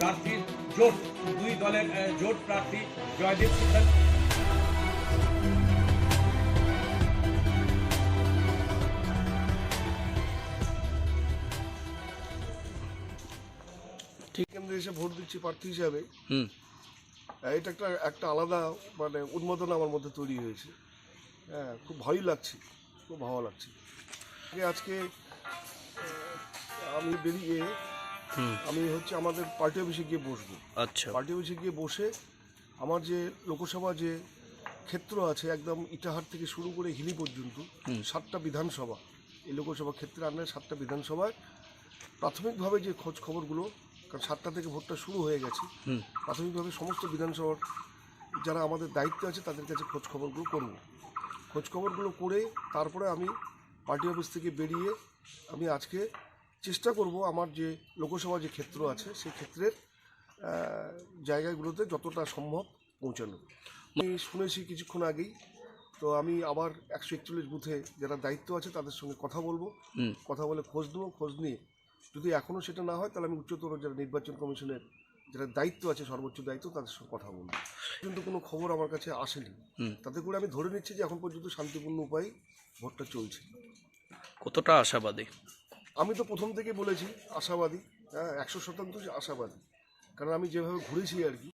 প্রার্থীর জোট দুই দলের জোট প্রার্থী জয়দেব সিদ্ধান্ত। ঠিক কেন্দ্রে এসে ভোট দিচ্ছি প্রার্থী হিসাবে। এটা একটা একটা আলাদা মানে উন্মাদনা আমার মধ্যে তৈরি হয়েছে। হ্যাঁ খুব ভয়ই লাগছে খুব ভালো লাগছে। আজকে আমি বেরিয়ে আমি হচ্ছে আমাদের পার্টি অফিসে গিয়ে বসবো। আচ্ছা। পার্টি অফিসে গিয়ে বসে আমার যে লোকসভা যে ক্ষেত্র আছে একদম ইটাহার থেকে শুরু করে হিলি পর্যন্ত। সাতটা বিধানসভা। এই লোকসভা ক্ষেত্রে আনলে সাতটা বিধানসভায় প্রাথমিকভাবে যে খোঁজ খবরগুলো কারণ সাতটা থেকে ভোটটা শুরু হয়ে গেছে। হুম। প্রাথমিকভাবে সমস্ত বিধানসভার যারা আমাদের দায়িত্ব আছে তাদের কাছে খোঁজ খবরগুলো করব। খোঁজ খবরগুলো করে তারপরে আমি পার্টি অফিস থেকে বেরিয়ে আমি আজকে চেষ্টা করব আমার যে লোকসভা যে ক্ষেত্র আছে সেই ক্ষেত্রের জায়গাগুলোতে যতটা সম্ভব পৌঁছানো। আমি শুনেছি কিছুক্ষণ আগেই তো আমি আবার একশো একচল্লিশ বুথে যারা দায়িত্ব আছে তাদের সঙ্গে কথা বলব। কথা বলে খোঁজ নেব। খোঁজ নিয়ে যদি এখনও সেটা না হয় তাহলে আমি উচ্চতর যারা নির্বাচন কমিশনের যারা দায়িত্ব আছে সর্বোচ্চ দায়িত্ব তাদের সঙ্গে কথা বলব। কিন্তু কোনো খবর আমার কাছে আসেনি। তাতে করে আমি ধরে নিচ্ছি যে এখন পর্যন্ত শান্তিপূর্ণ উপায়ে ভোটটা চলছে। কতটা আশাবাদী? আমি তো প্রথম থেকে বলেছি আশাবাদী হ্যাঁ একশো শতাংশ আশাবাদী। কারণ আমি যেভাবে ঘুরেছি আর কি